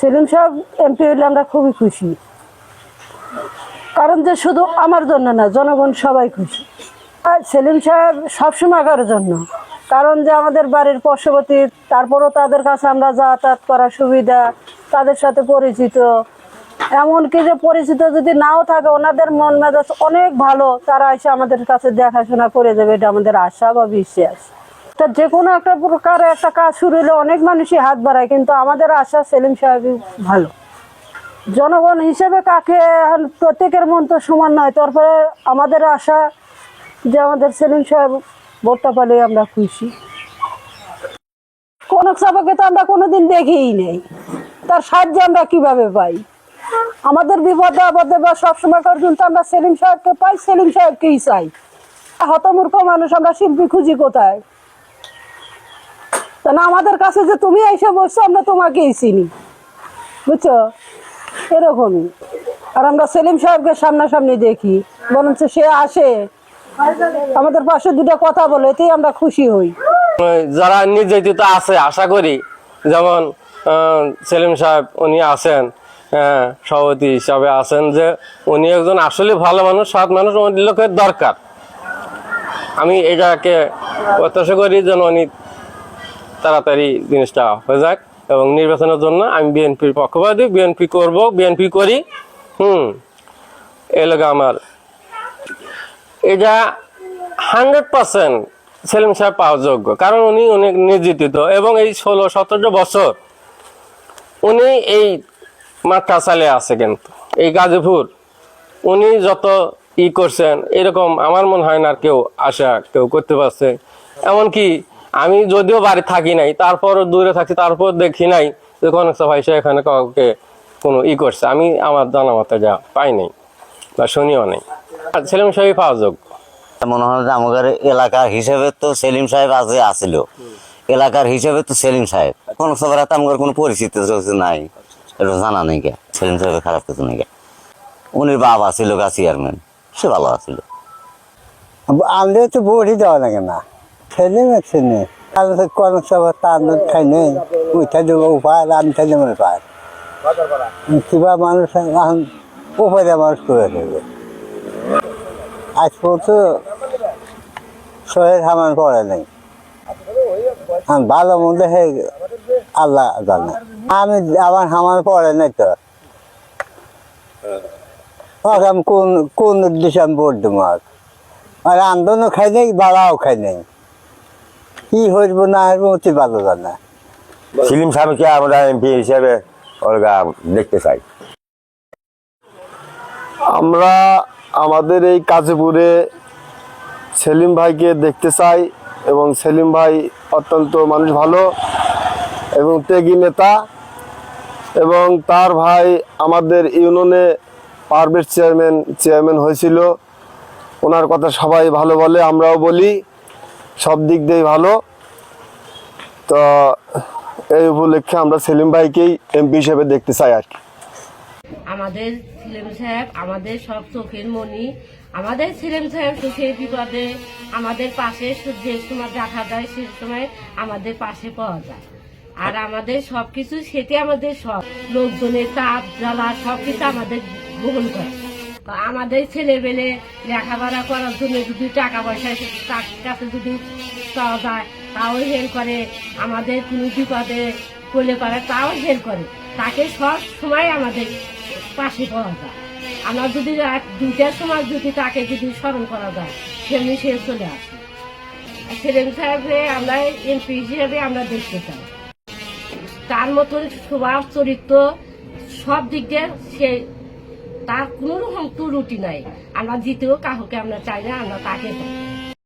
সেলিম সাহেব এমপি হইলে আমরা খুবই খুশি। কারণ যে শুধু আমার জন্য না, জনগণ সবাই খুশি। আর সেলিম সাহেব সবসময়কার জন্য। কারণ যে আমাদের বাড়ির পার্শ্ববর্তী, তারপরও তাদের কাছে আমরা যাতায়াত করার সুবিধা, তাদের সাথে পরিচিত। এমনকি যে পরিচিত যদি নাও থাকে, ওনাদের মন মেজাজ অনেক ভালো, তারা এসে আমাদের কাছে দেখাশোনা করে যাবে, এটা আমাদের আশা বা বিশ্বাস। তা যে কোনো একটা প্রকার একটা কাজ শুরু হলে অনেক মানুষই হাত বাড়ায়, কিন্তু আমাদের আশা সেলিম সাহেবই ভালো। জনগণ হিসেবে কাকে প্রত্যেকের মন তো সমান নয়, তারপরে আমাদের আশা যে আমাদের সেলিম সাহেব ভোটটা পেলে আমরা খুশি। কনক সাবাকে তো আমরা কোনোদিন দেখেই নেই। তার সাহায্য আমরা কীভাবে পাই? আমাদের বিপদে আপদে বা সবসময় পর্যন্ত আমরা সেলিম সাহেবকে পাই, সেলিম সাহেবকেই চাই। হতমূর্খ মানুষ, আমরা শিল্পী খুঁজি কোথায়? না আমাদের কাছে যে তুমি এসে বসছো আমরা তোমাকেই চিনি। বুঝছ? এরকমই। আর আমরা সেলিম সাহেবকে সামনাসামনি দেখি। বরঞ্চ সে আসে। আমাদের পাশে দুটো কথা বলে এতেই আমরা খুশি হই। যারা নির্যাতিত আছে আশা করি যেমন সেলিম সাহেব উনি আছেন হ্যাঁ, সভাপতি হিসাবে আছেন যে উনি একজন আসলে ভালো মানুষ সৎ মানুষ লোকের দরকার। আমি এটাকে প্রত্যাশা করি যেন উনি তাড়াতাড়ি জিনিসটা হয়ে যাক এবং নির্বাচনের জন্য আমি বিএনপির পক্ষপাতী, বিএনপি করব, বিএনপি করি। হুম এলাকা আমার। এটা হান্ড্রেড পার্সেন্ট সেলিম সাহেব পাওয়ার যোগ্য, কারণ উনি অনেক নির্যাতিত এবং এই ষোলো, সতেরো বছর উনি এই মাঠটা চালিয়ে আছে কিন্তু, এই গাজীপুর। উনি যত ই করছেন, এরকম আমার মনে হয় না আর কেউ আশা কেউ করতে পারছে। এমনকি আমি যদিও বাড়ি থাকি নাই তারপর দূরে থাকি তারপর দেখি নাই যে কনক ভাই সে এখানে কাউকে কোনো ই করছে। আমি আমার জানা মতে যা পাই নাই বা শুনিও নাই। আর সেলিম সাহেব পাওয়া যোগ্য। মনে হয় যে আমাদের এলাকার হিসেবে তো সেলিম সাহেব আজকে আসিল এলাকার হিসেবে তো সেলিম সাহেব। কোন সবার হাতে আমার কোনো পরিচিত নাই। এটা জানা নেই কে? সেলিম সাহেবের খারাপ কিছু নেই কে? উনির বাবা ছিল গা চেয়ারম্যান সে ভালো আছিল আমাদের তো বড়ি দেওয়া লাগে না। ছেলে মেয়ে নেই কোন খাই নেই উঠে দেবো, উপায় আমি কিবা মানুষ এখন মানুষ করে আজ পর্যন্ত সামান পড়ে নেই। ভালো মন্দ হে আল্লাহ জানে। আমি আমার সামান পড়ে নাই তো। কোন কোন উদ্দেশ্যে আমি আর আন্দোলনও খাই নেই খাই নেই। কি হইব না হইব অতি ভালো জানে। সিলিম সাহেবকে আমরা এমপি হিসেবে ওরগা দেখতে চাই। আমরা আমাদের এই কাজীপুরে সেলিম ভাইকে দেখতে চাই এবং সেলিম ভাই অত্যন্ত মানুষ ভালো এবং ত্যাগী নেতা এবং তার ভাই আমাদের ইউনিয়নে পারভেজ চেয়ারম্যান চেয়ারম্যান হয়েছিল। ওনার কথা সবাই ভালো বলে আমরাও বলি। সব দিক দিয়েই ভালো। তো এই উপলক্ষে আমরা সেলিম ভাইকেই এমপি হিসেবে দেখতে চাই আর কি। আমাদের সেলিম সাহেব, আমাদের সব চোখের মনি, আমাদের সেলিম সাহেব সুখে বিপদে, আমাদের পাশে যে সময় দেখা যায় সে সময় আমাদের পাশে পাওয়া যায়। আর আমাদের সবকিছু সেটি আমাদের সব। লোকজনের তাপ, জ্বালা, সবকিছু আমাদের গ্রহণ করে। আমাদের ছেলেবেলে লেখাপড়া করার জন্য যদি টাকা পয়সা তার কাছে যদি পাওয়া যায়, তাও হেল্প করে। আমাদের কোনো বিপদে করলে পারে তাও হেল্প করে। তাকে সব সময় আমাদের পাশে পাওয়া যায়। আমরা যদি দুইটার সময় যদি তাকে যদি স্মরণ করা যায় সেমনি সে চলে আসে। সেরেন সাহেবরে আমরা এমপি হিসেবে আমরা দেখতে চাই। তার মতন স্বভাব, চরিত্র সব দিক দিয়ে সে তার কোনো রকম ত্রুটি নাই। আমরা জিতেও কাহকে আমরা চাই না আমরা তাকে